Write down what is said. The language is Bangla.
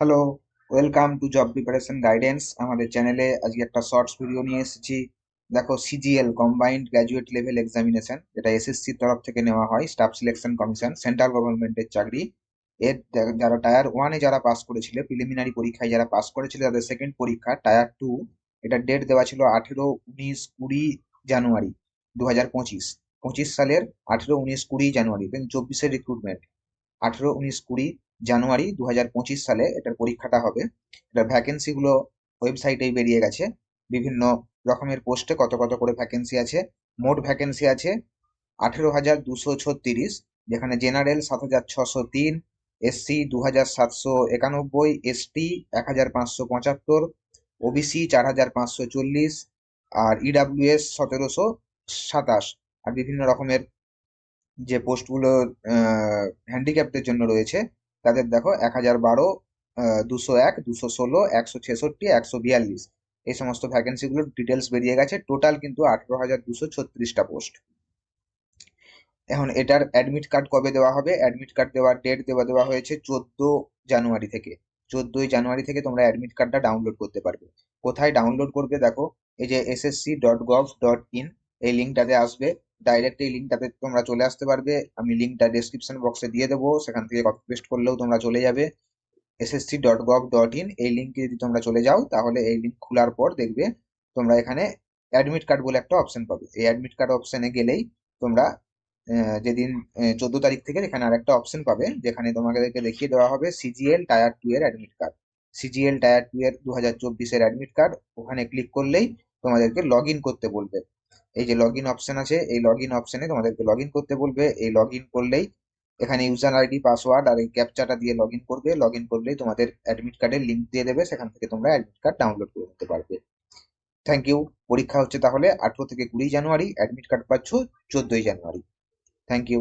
Hello welcome to job preparation guidance আমাদের চ্যানেলে আজকে একটা শর্টস ভিডিও নিয়ে এসেছি। দেখো CGL combined graduate level examination যেটা এসএসসির তরফ থেকে নেওয়া হয় স্টাফ সিলেকশন কমিশন সেন্ট্রাল গভর্নমেন্টের চাকরি। এর যারা টায়ার ওয়ানে যারা পাস করেছিল প্রিলিমিনারি পরীক্ষায় যারা পাস করেছিল, তাদের সেকেন্ড পরীক্ষা টায়ার টু এটা ডেট দেওয়া ছিল আঠেরো উনিশ কুড়ি জানুয়ারি দু হাজার পঁচিশ। পঁচিশ সালের আঠেরো উনিশ কুড়ি জানুয়ারি চব্বিশের রিক্রুটমেন্ট আঠেরো উনিশ কুড়ি জানুয়ারি দু হাজার পঁচিশ সালে এটার পরীক্ষাটা হবে। এটার ভ্যাকেন্সি গুলো ওয়েবসাইটেই বেরিয়ে গেছে। বিভিন্ন রকমের পোস্টে কত কত করে ভ্যাকেন্সি আছে। মোট ভ্যাকেন্সি আছে আঠেরো হাজার দুশো ছত্রিশ, যেখানে জেনারেল সাত হাজার ছশো তিন এসসি দু হাজার সাতশো একানব্বই এসটি এক হাজার পাঁচশো পঁচাত্তর ওবিসি চার হাজার পাঁচশো চল্লিশ, আর ইডাব্লিউএস সতেরোশো সাতাশ। আর বিভিন্ন রকমের যে পোস্টগুলো হ্যান্ডিক্যাপদের জন্য রয়েছে তাদের দেখো এক হাজার বারো দুশো এক, দুশো ষোলো, একশো ছেষট্টি, একশো বিয়াল্লিশ। এই সমস্ত ভ্যাকেন্সিগুলোর ডিটেলস বেরিয়ে গেছে। টোটাল কিন্তু আঠেরো হাজার দুশো ছত্রিশটা পোস্ট এখন এটার অ্যাডমিট কার্ড কবে দেওয়া হবে? অ্যাডমিট কার্ড দেওয়ার ডেট দেওয়া দেওয়া হয়েছে চোদ্দ জানুয়ারি থেকে। চোদ্দই জানুয়ারি থেকে তোমরা অ্যাডমিট কার্ডটা ডাউনলোড করতে পারবে। কোথায় ডাউনলোড করবে দেখো? এই যে SSC dot gov dot in এই লিঙ্কটাতে আসবে। ডাইরেক্ট এই লিঙ্কটাতে তোমরা চলে আসতে পারবে। আমি লিঙ্কটা ডেসক্রিপশন বক্সে দিয়ে দেবো। সেখান থেকে কপি পেস্ট করলেও তোমরা চলে যাবে। SSC dot gov dot in এই লিঙ্কে যদি তোমরা চলে যাও, তাহলে এই লিঙ্ক খোলার পর দেখবে তোমরা এখানে অ্যাডমিট কার্ড বলে একটা অপশন পাবে। এই অ্যাডমিট কার্ড অপশনে গেলেই তোমরা যেদিন চোদ্দ তারিখ থেকে এখানে আরেকটা অপশন পাবে, যেখানে তোমাদেরকে দেখিয়ে দেওয়া হবে সিজিএল টায়ার টু এর admit card CGL tier two এর দু হাজার চব্বিশের অ্যাডমিট কার্ড ওখানে ক্লিক করলেই তোমাদেরকে লগ ইন করতে বলবে। এই যে লগ ইন অপশন আছে, এই লগ ইন অপশনে তোমাদেরকে লগ ইন করতে বলবে। এই লগ ইন করলেই এখানে ইউজার আইডি পাসওয়ার্ড আর এই ক্যাপচাটা দিয়ে লগ ইন করবে। লগ ইন করলেই তোমাদের অ্যাডমিট কার্ডের লিঙ্ক দিয়ে দেবে। সেখান থেকে তোমরা অ্যাডমিট কার্ড ডাউনলোড করে নিতে পারবে। থ্যাংক ইউ পরীক্ষা হচ্ছে তাহলে আঠেরো থেকে কুড়ি জানুয়ারি। অ্যাডমিট কার্ড পাচ্ছ চোদ্দই জানুয়ারি। Thank you